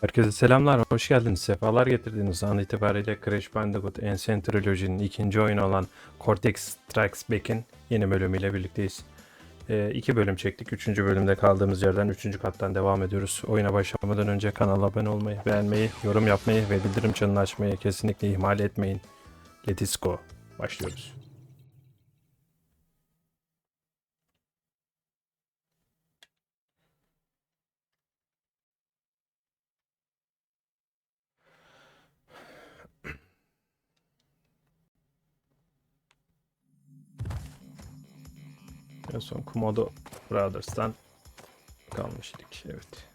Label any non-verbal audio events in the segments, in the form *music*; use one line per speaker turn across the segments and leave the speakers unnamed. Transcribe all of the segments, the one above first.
Herkese selamlar, hoş geldiniz, sefalar getirdiniz. An itibariyle Crash Bandicoot Ancient Trilogy'nin ikinci oyunu olan Cortex Strikes Back'in yeni bölümüyle birlikteyiz. Ee, iki bölüm çektik, üçüncü bölümde kaldığımız yerden üçüncü kattan devam ediyoruz. Oyuna başlamadan önce kanala abone olmayı, beğenmeyi, yorum yapmayı ve bildirim çanını açmayı kesinlikle ihmal etmeyin. Let's go. Başlıyoruz. En son Komodo Brothers'tan kalmıştık. Evet.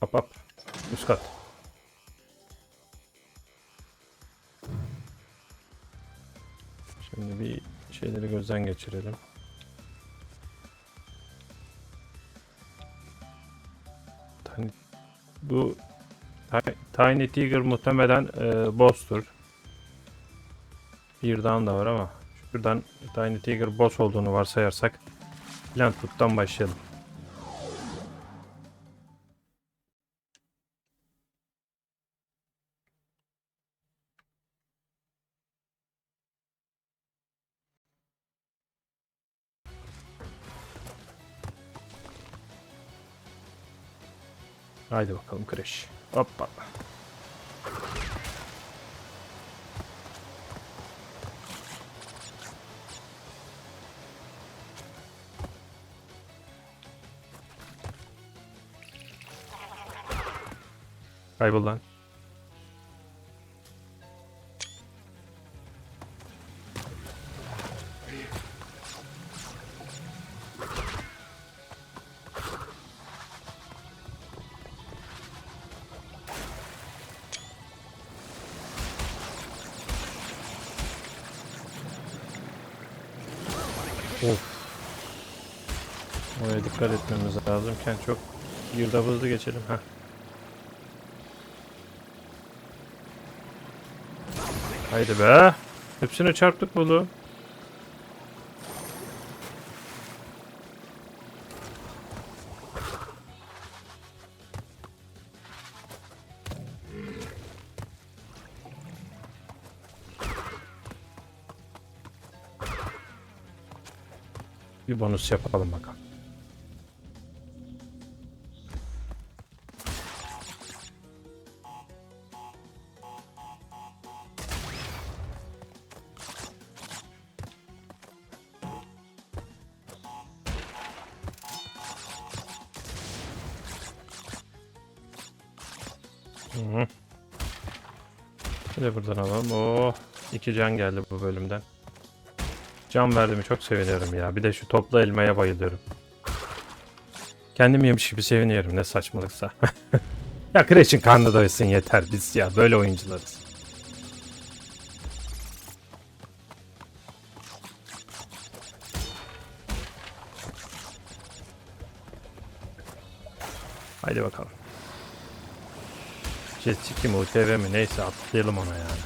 Hop hop. Üst kat. Şimdi bir şeyleri gözden geçirelim. Tiny, bu Ti- Tiny Tiger muhtemelen e, boss'tur. Bir down da var ama şuradan Tiny Tiger boss olduğunu varsayarsak Plantwood'dan başlayalım. Haydi bakalım Crash. Hoppa. Kaybol lan. Of. Oraya dikkat etmemiz lazımken çok girdap hızlı geçelim. Heh. Haydi be. Hepsine çarptık bunu. Bir bonus yapalım bakalım. Bir de buradan alalım. Oo, iki can geldi bu bölümden. Can verdiğimi çok seviniyorum ya. Bir de şu toplu elmaya bayılıyorum. Kendim yemiş gibi seviniyorum ne saçmalıksa. *laughs* ya Crash'in karnı doysun yeter biz ya böyle oyuncularız. Haydi bakalım. Jetski mi UTV mi neyse atlayalım ona yani.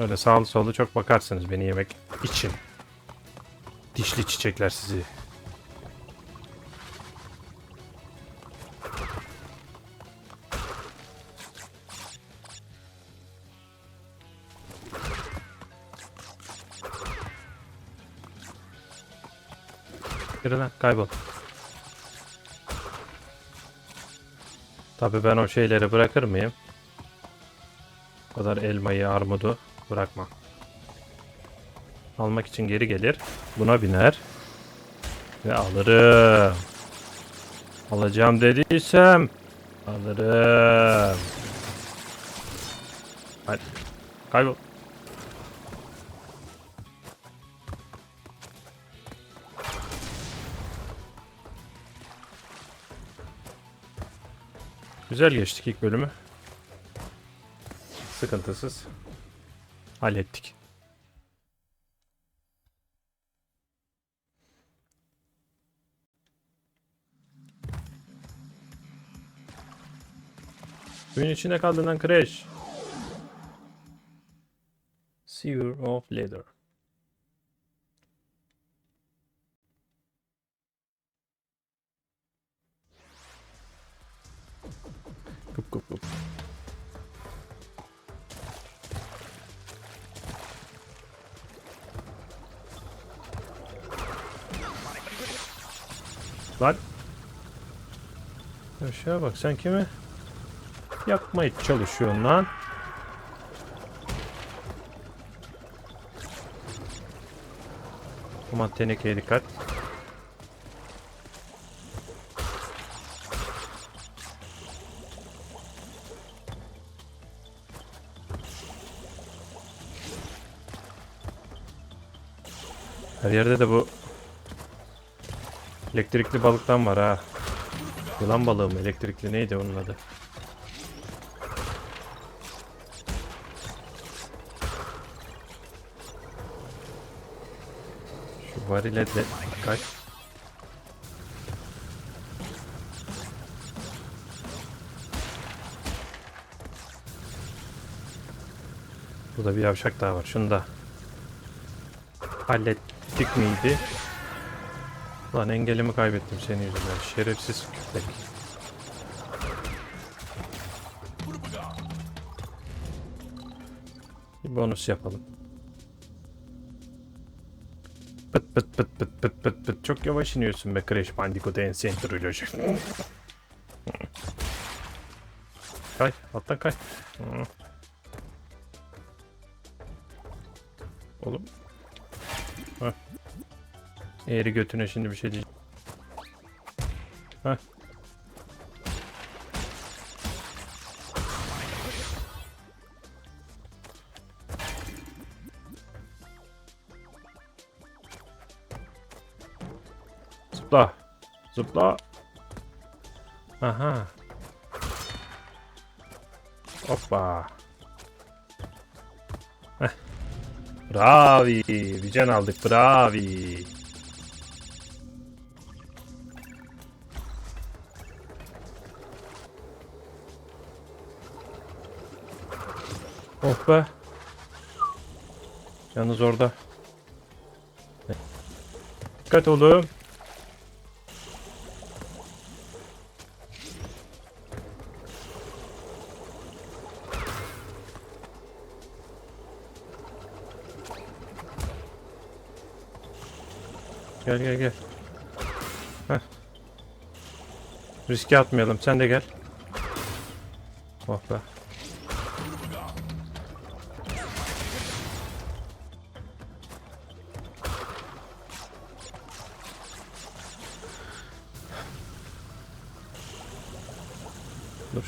Öyle sağlı sollu çok bakarsınız beni yemek için. Dişli çiçekler sizi. Yürü lan kaybol. Tabii ben o şeyleri bırakır mıyım? O kadar elmayı, armudu bırakmam. Almak için geri gelir. Buna biner. Ve alırım. Alacağım dediysem alırım. Hadi. Kaybol. Güzel geçtik ilk bölümü. Sıkıntısız. Hallettik. Suyun içinde kaldın lan Crash. Sewer of Leather. Aşağı bak sen kimi yakmaya çalışıyorsun lan? Aman tenekeye dikkat. Her yerde de bu elektrikli balıktan var ha. Yılan balığı mı? Elektrikli neydi onun adı? Şu varile de kaç. Burada bir yavşak daha var. Şunu da hallettik miydi? Lan engelimi kaybettim senin yüzünden. Şerefsiz köpek. Bir bonus yapalım. Pıt pıt pıt pıt pıt pıt pıt. Çok yavaş iniyorsun be Crash Bandicoot Ancient Trilogy. *laughs* kay, alttan kay. Oğlum. Heh. Eğri götüne şimdi bir şey diyeceğim. Heh. Zıpla. Zıpla. Aha. Hoppa. Bravi. Bir can aldık. Bravi. Oh be. Yalnız orada. Dikkat oğlum. Gel gel gel. Heh. Riske atmayalım. Sen de gel. Oh be.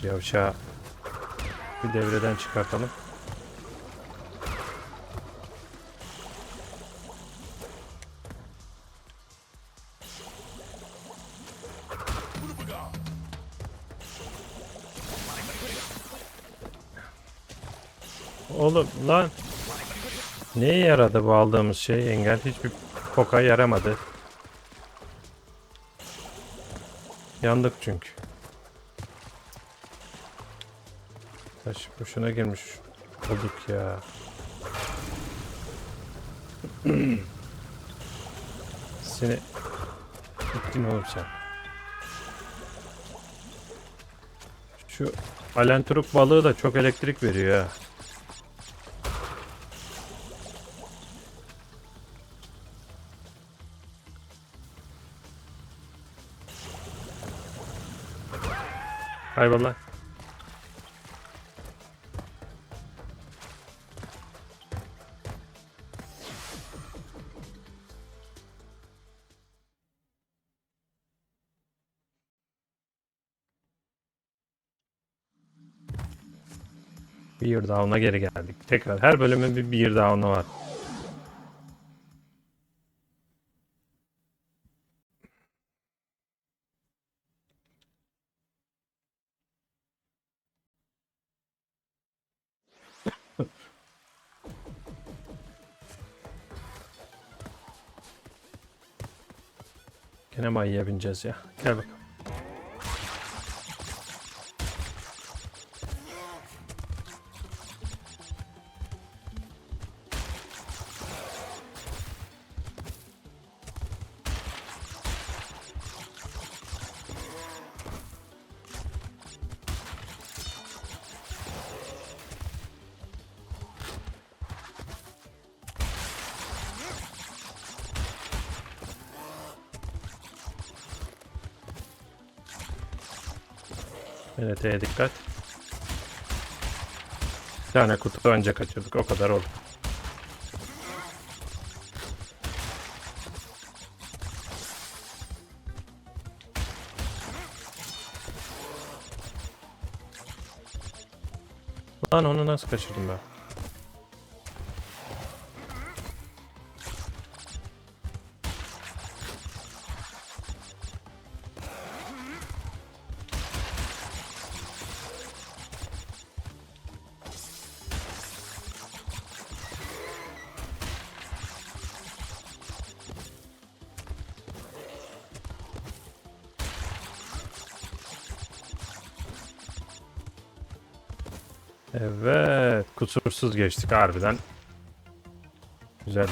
Şu yavşağı bir devreden çıkartalım. Oğlum lan. Neye yaradı bu aldığımız şey? Engel hiçbir poka yaramadı. Yandık çünkü. Taş boşuna girmiş olduk ya. *clears throat* Seni gittin oğlum sen. Şu alenturuk balığı da çok elektrik veriyor ha. Eyvallah. Bir down'a geri geldik. Tekrar her bölümün bir bir down'u var. Gene mayıya bineceğiz ya. Gel bakalım. TNT'ye dikkat. Bir tane kutu önce kaçırdık. O kadar oldu. Lan onu nasıl kaçırdım ben? Evet, kusursuz geçtik harbiden. Güzeldi.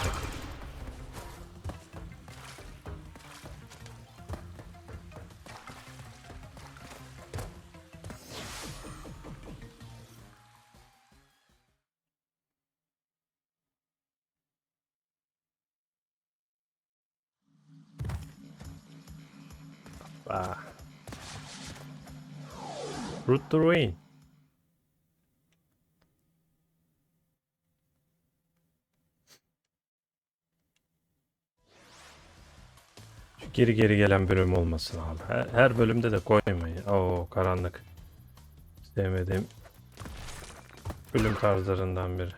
Ah. Root to ruin. Geri geri gelen bölüm olmasın abi. Her, her bölümde de koymayın. Oo karanlık. Sevmediğim bölüm tarzlarından biri.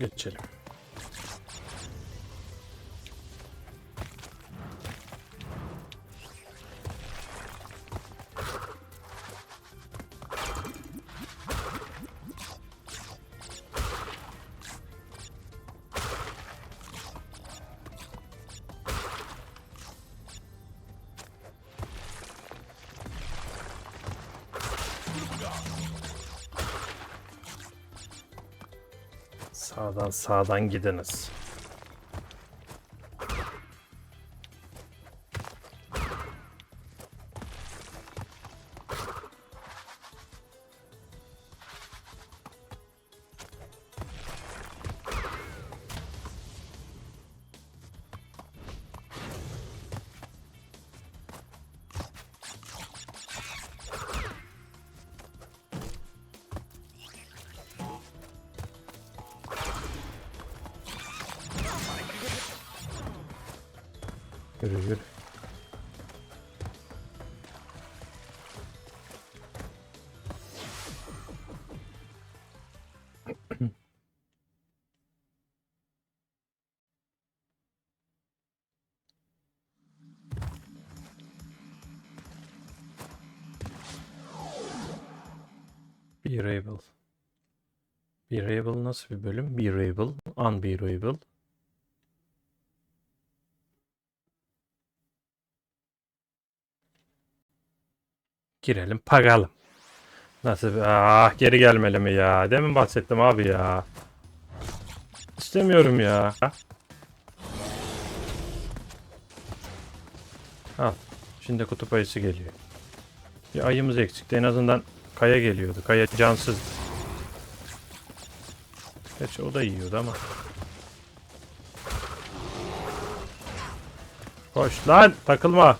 Geçelim. Sağdan gidiniz. Bearable. Bearable nasıl bir bölüm? Bearable, unbearable. Girelim pagalım. Nasıl. Ah geri gelmeli mi ya? Demin bahsettim abi ya. İstemiyorum ya. Al. Şimdi kutup ayısı geliyor. Bir ayımız eksikti. En azından kaya geliyordu. Kaya cansız. Gerçi o da yiyordu ama. Koş lan takılma.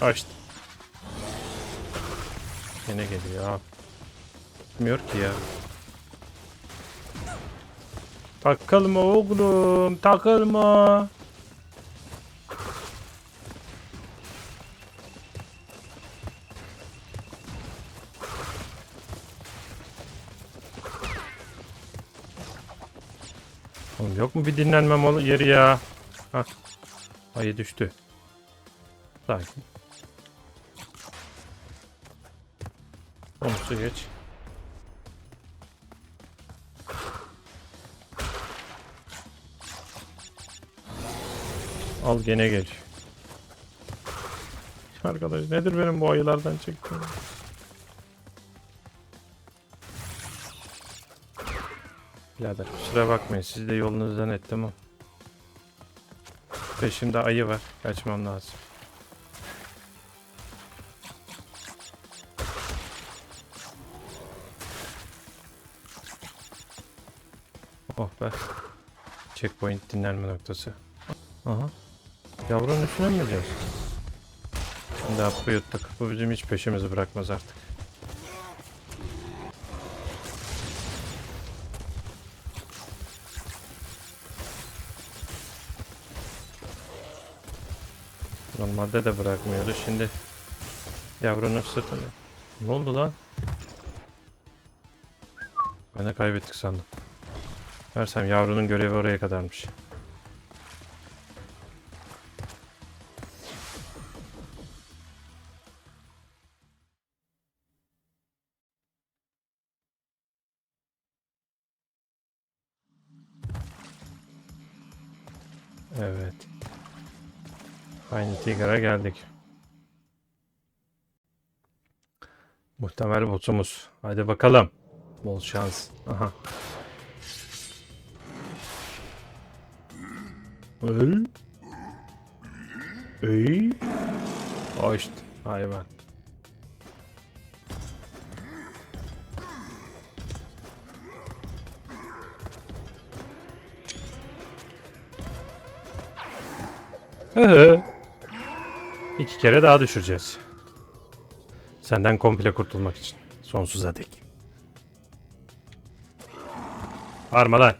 Açtı. Yine geliyor abi. Gitmiyor ki ya. Takılma oğlum, takılma. Oğlum yok mu bir dinlenme mol- yeri ya? Hah. Ayı düştü. Sakin. Konusu geç. Al gene geç. Arkadaş nedir benim bu ayılardan çektiğim? Birader kusura bakmayın siz de yolunuzdan et tamam. Peşimde ayı var. Kaçmam lazım. Oh be. Checkpoint dinlenme noktası. Aha. Yavrunun üstüne mi gideceğiz? Şimdi hapı yuttuk. Bu bizim hiç peşimizi bırakmaz artık. Normalde de bırakmıyordu. Şimdi yavrunun sırtını. Ne oldu lan? Ben de kaybettik sandım. Versem yavrunun görevi oraya kadarmış. Evet. Aynı Tiger'a geldik. Muhtemel botumuz. Hadi bakalım. Bol şans. Aha. Öl. Ey. O işte hayvan. *laughs* İki kere daha düşüreceğiz. Senden komple kurtulmak için. Sonsuza dek. Bağırma lan.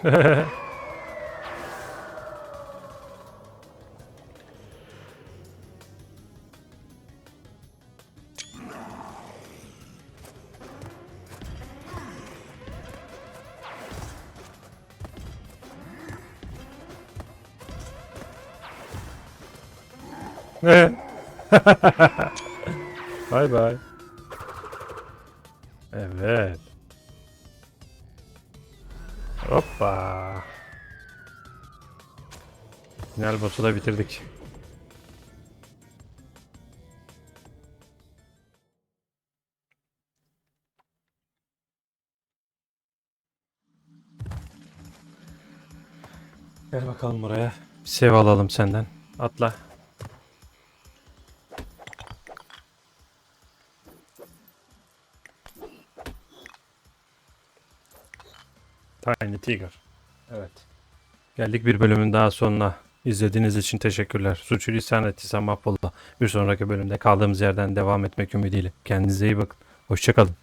*laughs* Bay bay. Boss'u da bitirdik. Gel bakalım buraya. Bir sev alalım senden. Atla. Tiny Tiger. Evet. Geldik bir bölümün daha sonuna. İzlediğiniz için teşekkürler. Suçu lisan ettiysem affola. Bir sonraki bölümde kaldığımız yerden devam etmek ümidiyle. Kendinize iyi bakın. Hoşçakalın.